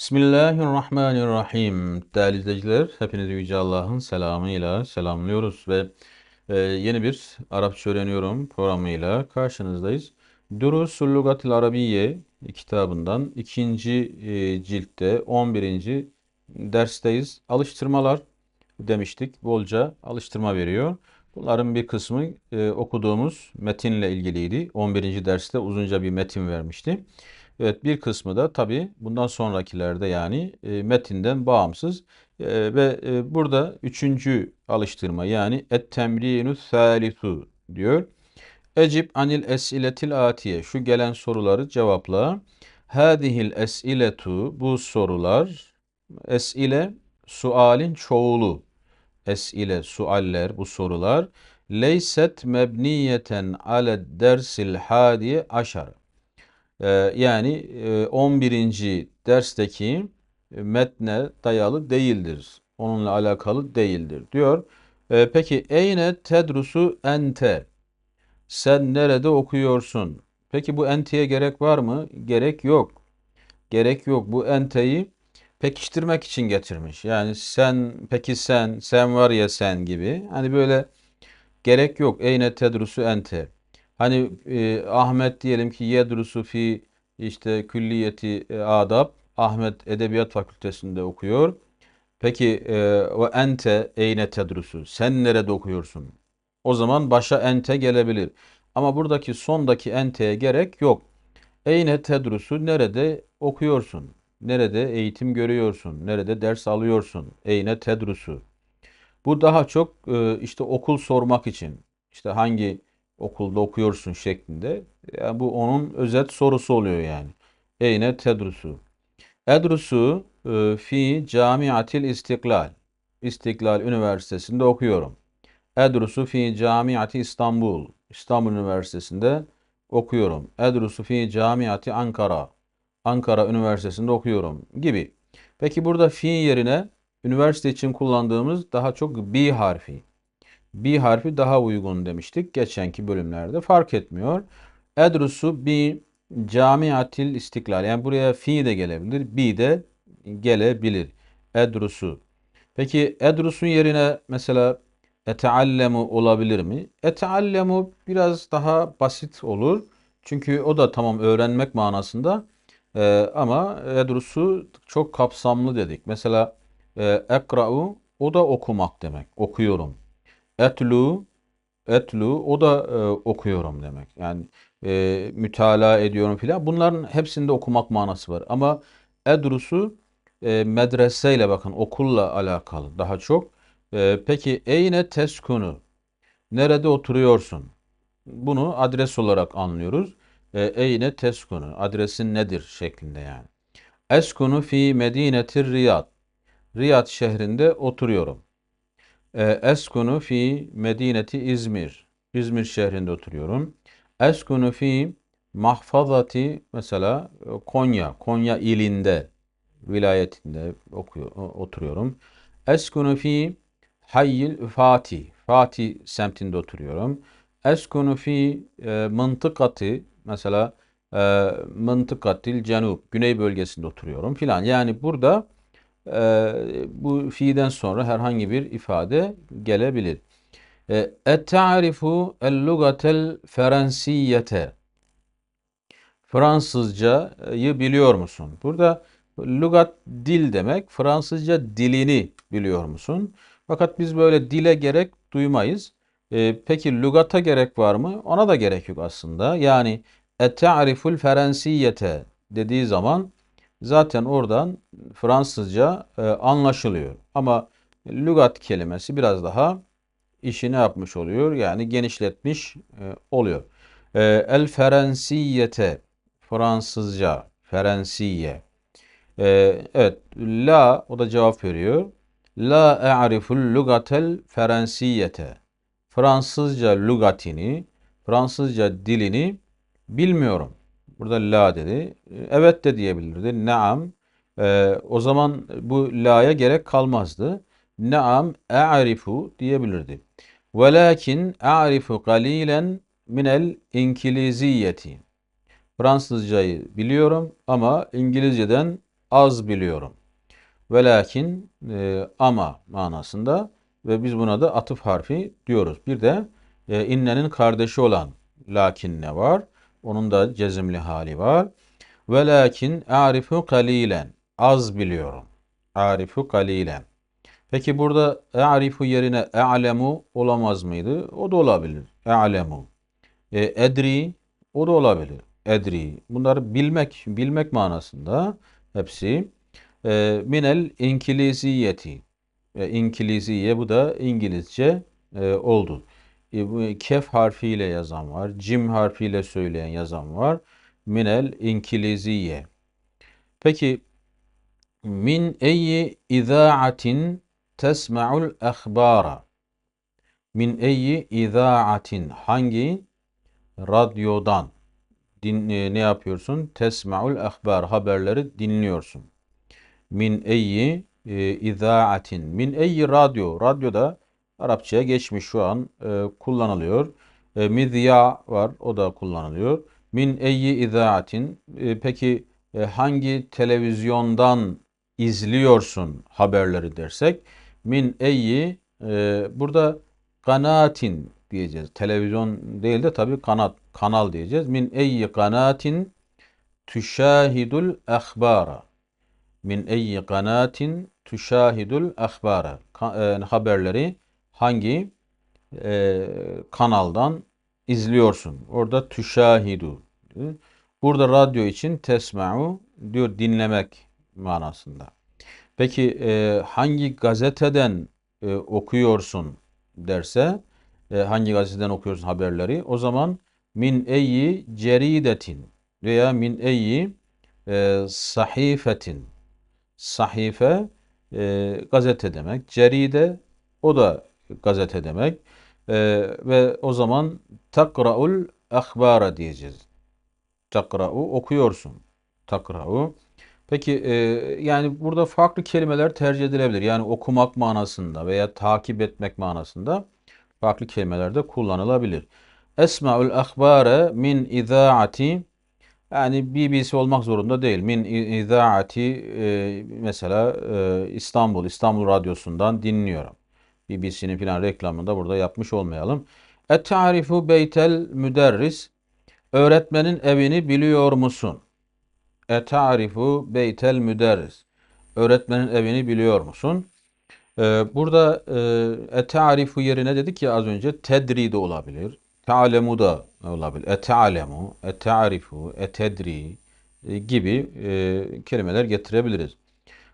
Bismillahirrahmanirrahim. Değerli izleyiciler, hepinizi Yüce Allah'ın selamıyla selamlıyoruz ve e, yeni bir Arapça öğreniyorum programıyla karşınızdayız. Durusul Lugatil Arabiye kitabından ikinci e, ciltte 11. dersteyiz. Alıştırmalar demiştik. Bolca alıştırma veriyor. Bunların bir kısmı e, okuduğumuz metinle ilgiliydi. 11. derste uzunca bir metin vermişti. Evet bir kısmı da tabi bundan sonrakilerde yani e, metinden bağımsız e, ve e, burada üçüncü alıştırma yani et temrinu thalithu diyor. Ecib anil esiletil atiye şu gelen soruları cevapla. Hadihil esiletu bu sorular esile sualin çoğulu esile sualler bu sorular leyset mebniyeten ale dersil hadiye aşar yani 11. E, dersteki metne dayalı değildir. Onunla alakalı değildir diyor. Ee, peki eyne tedrusu ente? Sen nerede okuyorsun? Peki bu enteye gerek var mı? Gerek yok. Gerek yok. Bu enteyi pekiştirmek için getirmiş. Yani sen, peki sen, sen var ya sen gibi. Hani böyle gerek yok. Eyne tedrusu ente. Hani e, Ahmet diyelim ki yedrusu fi işte külliyeti e, adab Ahmet Edebiyat Fakültesinde okuyor. Peki ve ente eyne tedrusu sen nerede okuyorsun? O zaman başa ente gelebilir. Ama buradaki sondaki enteye gerek yok. Eyne tedrusu nerede okuyorsun? Nerede eğitim görüyorsun? Nerede ders alıyorsun? Eyne tedrusu. Bu daha çok e, işte okul sormak için. İşte hangi okulda okuyorsun şeklinde. Yani bu onun özet sorusu oluyor yani. Eyne tedrusu. Edrusu e, fi camiatil istiklal. İstiklal Üniversitesi'nde okuyorum. Edrusu fi camiati İstanbul. İstanbul Üniversitesi'nde okuyorum. Edrusu fi camiati Ankara. Ankara Üniversitesi'nde okuyorum gibi. Peki burada fi yerine üniversite için kullandığımız daha çok bi harfi. B harfi daha uygun demiştik geçenki bölümlerde. Fark etmiyor. Edrusu bi camiatil istiklal. Yani buraya fi de gelebilir. B de gelebilir. Edrusu. Peki edrusun yerine mesela eteallemu olabilir mi? Eteallemu biraz daha basit olur. Çünkü o da tamam öğrenmek manasında. Ee, ama edrusu çok kapsamlı dedik. Mesela e, ekra'u o da okumak demek. Okuyorum. Etlu etlu o da e, okuyorum demek. Yani e, mütalaa ediyorum filan. Bunların hepsinde okumak manası var. Ama edrusu e, medreseyle bakın okulla alakalı daha çok. E, peki eyne teskunu? Nerede oturuyorsun? Bunu adres olarak anlıyoruz. E, eyne teskunu? Adresin nedir şeklinde yani. Eskunu fi medinetir Riyad. Riyad şehrinde oturuyorum. E, eskunu fi medineti İzmir. İzmir şehrinde oturuyorum. Eskunu fi mahfazati mesela e, Konya, Konya ilinde, vilayetinde okuyor, oturuyorum. Eskunu fi hayyil Fatih, Fatih semtinde oturuyorum. Eskunu fi e, mıntıkati mesela e, mıntıkatil cenub, güney bölgesinde oturuyorum filan. Yani burada bu fiilden sonra herhangi bir ifade gelebilir. Et-ta'rifu el-lugatel feransiyete Fransızcayı biliyor musun? Burada lugat dil demek. Fransızca dilini biliyor musun? Fakat biz böyle dile gerek duymayız. E, peki lugata gerek var mı? Ona da gerek yok aslında. Yani et-ta'riful feransiyete dediği zaman zaten oradan Fransızca e, anlaşılıyor. Ama lügat kelimesi biraz daha işini yapmış oluyor. Yani genişletmiş e, oluyor. E, el Feransiyete Fransızca Ferensiye. E, evet la o da cevap veriyor. La e'riful lugatel Feransiyete. Fransızca lugatini, Fransızca dilini bilmiyorum. Burada la dedi. Evet de diyebilirdi. Naam. Ee, o zaman bu la'ya gerek kalmazdı. Naam e'rifu diyebilirdi. Velakin e'rifu galilen minel inkiliziyeti. Fransızcayı biliyorum ama İngilizceden az biliyorum. Velakin e, ama manasında ve biz buna da atıf harfi diyoruz. Bir de e, innenin kardeşi olan lakin ne var? Onun da cezimli hali var. Velakin arifu kalilen. Az biliyorum. Arifu kalilen. Peki burada arifu yerine e'lemu olamaz mıydı? O da olabilir. E'lemu. E, edri o da olabilir. Edri. Bunları bilmek, bilmek manasında hepsi. E, minel inkiliziyeti. E, İnkiliziye bu da İngilizce e, oldu. E, kef harfiyle yazan var. Cim harfiyle söyleyen yazan var. Minel inkiliziye. Peki min eyyi izaatin tesma'ul ehbara. Min eyyi izaatin hangi radyodan din, e, ne yapıyorsun? Tesma'ul ehbar haberleri dinliyorsun. Min eyyi e, izaatin. Min eyyi radyo. Radyo da Arapçaya geçmiş şu an e, kullanılıyor. E, midya var o da kullanılıyor. Min eyyi izaatin. E, peki e, hangi televizyondan izliyorsun haberleri dersek min eyyi e, burada kanatin diyeceğiz. Televizyon değil de tabii kanat kanal diyeceğiz. Min eyyi kanatin tüşahidul ahbara. Min eyyi kanatin tüşahidul ahbara. Ka- e, haberleri hangi e, kanaldan izliyorsun? Orada tüşahidu. Burada radyo için tesma'u diyor dinlemek manasında. Peki e, hangi gazeteden e, okuyorsun derse e, hangi gazeteden okuyorsun haberleri? O zaman min eyyi ceridetin veya min eyyi e, sahifetin. Sahife e, gazete demek. Ceride o da gazete demek. E, ve o zaman takra'ul ahbara diyeceğiz. Takra'u okuyorsun. Takra'u. Peki e, yani burada farklı kelimeler tercih edilebilir. Yani okumak manasında veya takip etmek manasında farklı kelimeler de kullanılabilir. Esma'ul ahbare min izaati yani BBC olmak zorunda değil. Min izaati e, mesela e, İstanbul, İstanbul Radyosu'ndan dinliyorum. BBC'nin filan reklamında burada yapmış olmayalım. Et-tarifu beytel müderris Öğretmenin evini biliyor musun? E-ta'rifu beytel müderris. Öğretmenin evini biliyor musun? Ee, burada e, e-ta'rifu yerine dedik ya az önce tedri de olabilir. Ta'lemu da olabilir. E-ta'lemu, e-ta'rifu, e-tedri e, gibi e, kelimeler getirebiliriz.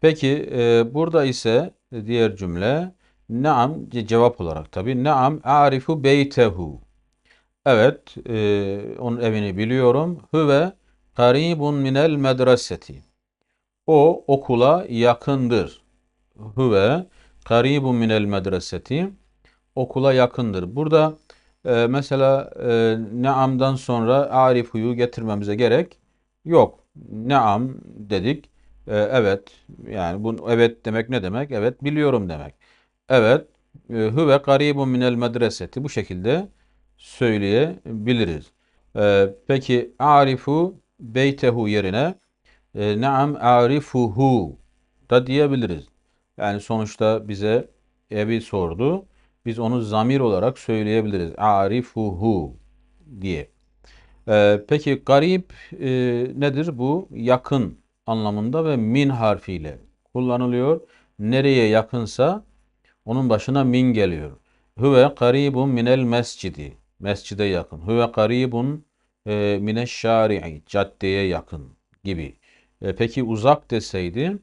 Peki e, burada ise diğer cümle Naam cevap olarak tabi. Naam arifu beytehu. Evet, e, onun evini biliyorum. Hüve karibun minel medreseti. O okula yakındır. Hüve karibun minel medreseti. Okula yakındır. Burada e, mesela e, neamdan sonra arifuyu getirmemize gerek yok. Neam dedik. E, evet yani bu evet demek ne demek? Evet biliyorum demek. Evet e, hüve karibun minel medreseti bu şekilde söyleyebiliriz. Ee, peki arifu beytehu yerine e, naam arifuhu da diyebiliriz. Yani sonuçta bize evi sordu. Biz onu zamir olarak söyleyebiliriz. Arifuhu diye. Ee, peki garip e, nedir? Bu yakın anlamında ve min harfiyle kullanılıyor. Nereye yakınsa onun başına min geliyor. Huve karibun minel mescidi. Mescide yakın. Huve karibun e, mineş şari'i. Caddeye yakın gibi. E, peki uzak deseydi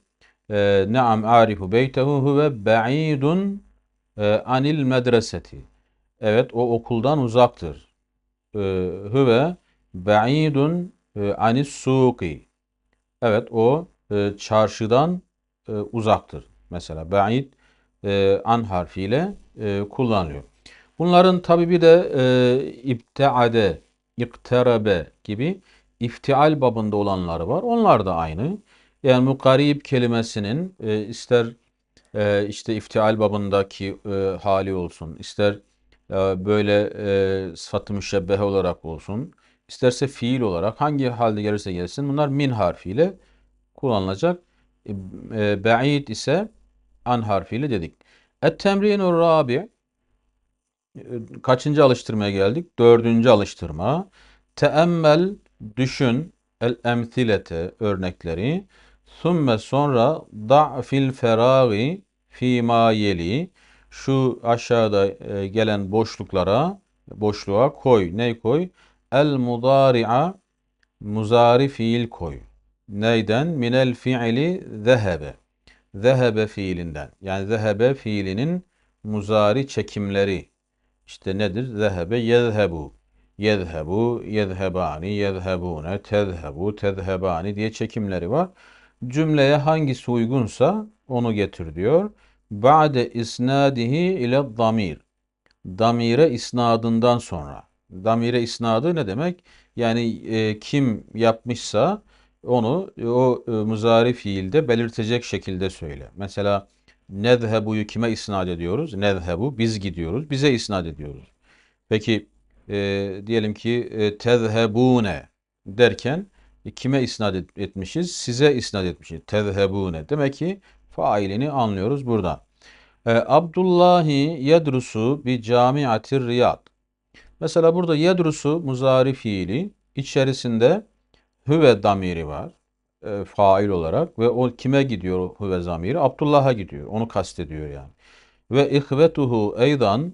e, Ne'am arifu beytehu huve ba'idun e, anil medreseti. Evet o okuldan uzaktır. E, huve ba'idun e, anis suki. Evet o e, çarşıdan e, uzaktır. Mesela ba'id e, an harfiyle e, kullanılıyor. Bunların tabi bir de e, ipteade, ikterabe gibi iftial babında olanları var. Onlar da aynı. Yani mukarib kelimesinin e, ister e, işte iftial babındaki e, hali olsun, ister e, böyle e, sıfat-ı müşebbehe olarak olsun, isterse fiil olarak hangi halde gelirse gelsin bunlar min harfiyle kullanılacak e, ba'id ise an harfiyle dedik. Et-temrinur rabi kaçıncı alıştırmaya geldik? Dördüncü alıştırma. Teemmel düşün el emthilete örnekleri. Thumme sonra da fil feragi fi ma yeli şu aşağıda e, gelen boşluklara boşluğa koy. Ne koy? El mudari'a muzari fiil koy. Neyden? Minel fiili zehebe. Zehebe fiilinden. Yani zehebe fiilinin muzari çekimleri. İşte nedir? Zehebe yezhebu. Yezhebu, yezhebani, yezhebune, tezhebu, tezhebani diye çekimleri var. Cümleye hangisi uygunsa onu getir diyor. Ba'de isnadihi ile damir. Damire isnadından sonra. Damire isnadı ne demek? Yani e, kim yapmışsa onu o e, muzari fiilde belirtecek şekilde söyle. Mesela nezhebu'yu kime isnat ediyoruz? Nezhebu biz gidiyoruz. Bize isnat ediyoruz. Peki e, diyelim ki e, tezhebune derken e, kime isnat et, etmişiz? Size isnat etmişiz. Tezhebune. Demek ki failini anlıyoruz burada. E, Abdullahi yedrusu bi camiatir riyad. Mesela burada yedrusu muzari fiili içerisinde hüve damiri var e, fail olarak ve o kime gidiyor hüve zamiri? Abdullah'a gidiyor. Onu kastediyor yani. Ve ihvetuhu eydan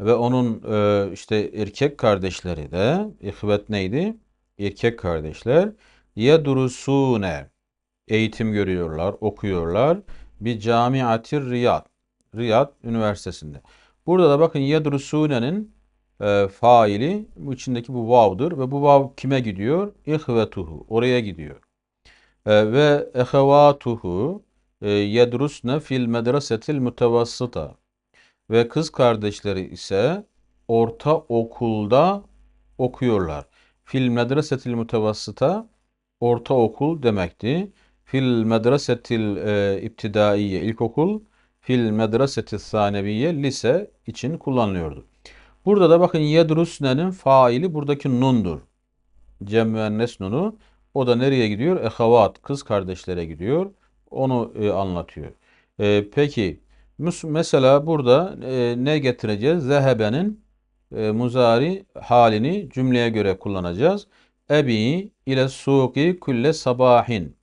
ve onun e, işte erkek kardeşleri de ihvet neydi? Erkek kardeşler yedrusune eğitim görüyorlar, okuyorlar. Bir camiatir Riyad. Riyad Üniversitesi'nde. Burada da bakın yedrusune'nin e, faili bu içindeki bu vav'dır ve bu vav kime gidiyor? İhvetuhu. Oraya gidiyor. E, ve ehevatuhu e, yedrusne fil medresetil mutevassıta. Ve kız kardeşleri ise orta okulda okuyorlar. Fil medresetil mutevassıta orta okul demekti. Fil medresetil e, iptidaiye ilkokul, fil medresetil saneviye lise için kullanılıyordu. Burada da bakın yedrusne'nin faili buradaki nundur. Cem müennes nunu. O da nereye gidiyor? Ehavat, kız kardeşlere gidiyor. Onu e, anlatıyor. E, peki mesela burada e, ne getireceğiz? Zehebenin e, muzari halini cümleye göre kullanacağız. Ebi ile suki kulle sabahin.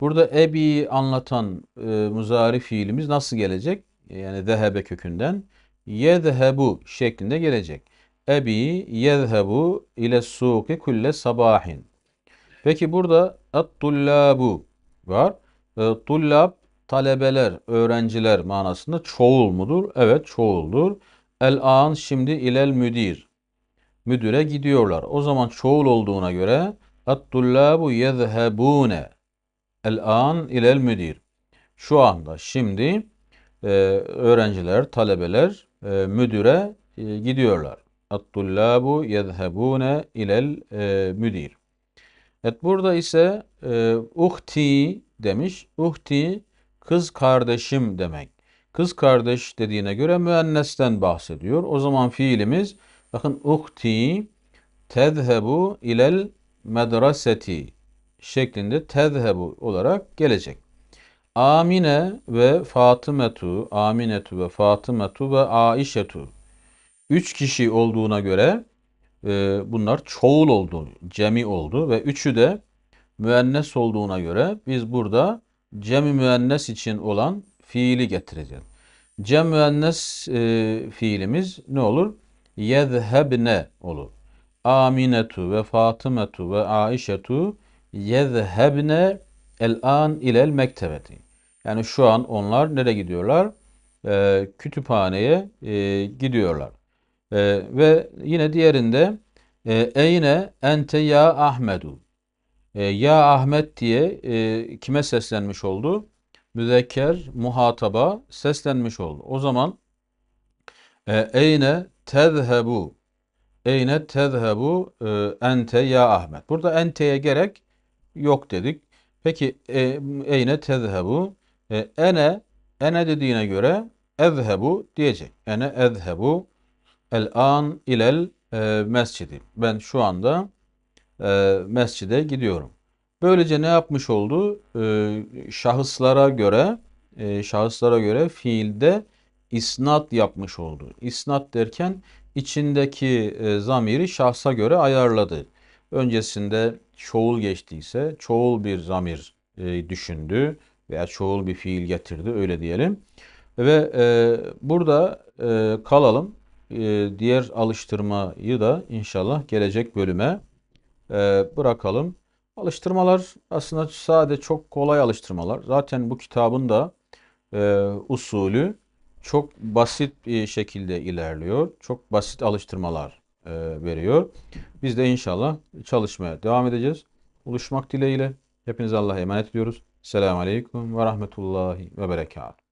Burada ebi anlatan e, muzari fiilimiz nasıl gelecek? Yani zehebe kökünden yezhebu şeklinde gelecek. Ebi yezhebu ile suki kulle sabahin. Peki burada at-tullabu var. E, tullab talebeler, öğrenciler manasında çoğul mudur? Evet çoğuldur. El-an şimdi ilel müdir. Müdüre gidiyorlar. O zaman çoğul olduğuna göre at-tullabu yezhebune. El-an ilel müdir. Şu anda şimdi e, öğrenciler, talebeler e, müdüre e, gidiyorlar. At-tullabu yezhebune ilel e, müdir. Evet burada ise e, uhti demiş. Uhti kız kardeşim demek. Kız kardeş dediğine göre müennesten bahsediyor. O zaman fiilimiz bakın uhti tezhebu ilel medreseti şeklinde tezhebu olarak gelecek. Amine ve Fatımetu, Aminetu ve Fatımetu ve Aişetu. Üç kişi olduğuna göre e, bunlar çoğul oldu, cemi oldu ve üçü de müennes olduğuna göre biz burada cemi müennes için olan fiili getireceğiz. Cem müennes e, fiilimiz ne olur? Yezhebne olur. Aminetu ve Fatımetu ve Aişetu yezhebne el an ilel mektebeti. Yani şu an onlar nereye gidiyorlar? E, kütüphaneye e, gidiyorlar. E, ve yine diğerinde e, Eyne ente ya Ahmedu. E, ya Ahmet diye e, kime seslenmiş oldu? Müzekker muhataba seslenmiş oldu. O zaman e, Eyne tezhebu Eyne tezhebu e, ente ya Ahmet. Burada enteye gerek yok dedik. Peki e, eyne tezhebu e, ene ene dediğine göre ezhebu diyecek. Ene ezhebu el an ilel e, mescidi. Ben şu anda e, mescide gidiyorum. Böylece ne yapmış oldu? Ee, şahıslara göre e, şahıslara göre fiilde isnat yapmış oldu. İsnat derken içindeki e, zamiri şahsa göre ayarladı. Öncesinde çoğul geçtiyse çoğul bir zamir e, düşündü veya çoğul bir fiil getirdi öyle diyelim. Ve e, burada e, kalalım. E, diğer alıştırmayı da inşallah gelecek bölüme e, bırakalım. Alıştırmalar aslında sade çok kolay alıştırmalar. Zaten bu kitabın da e, usulü çok basit bir şekilde ilerliyor. Çok basit alıştırmalar e, veriyor. Biz de inşallah çalışmaya devam edeceğiz. Buluşmak dileğiyle. Hepinize Allah'a emanet ediyoruz. Selamun Aleyküm ve Rahmetullahi ve Berekatuhu.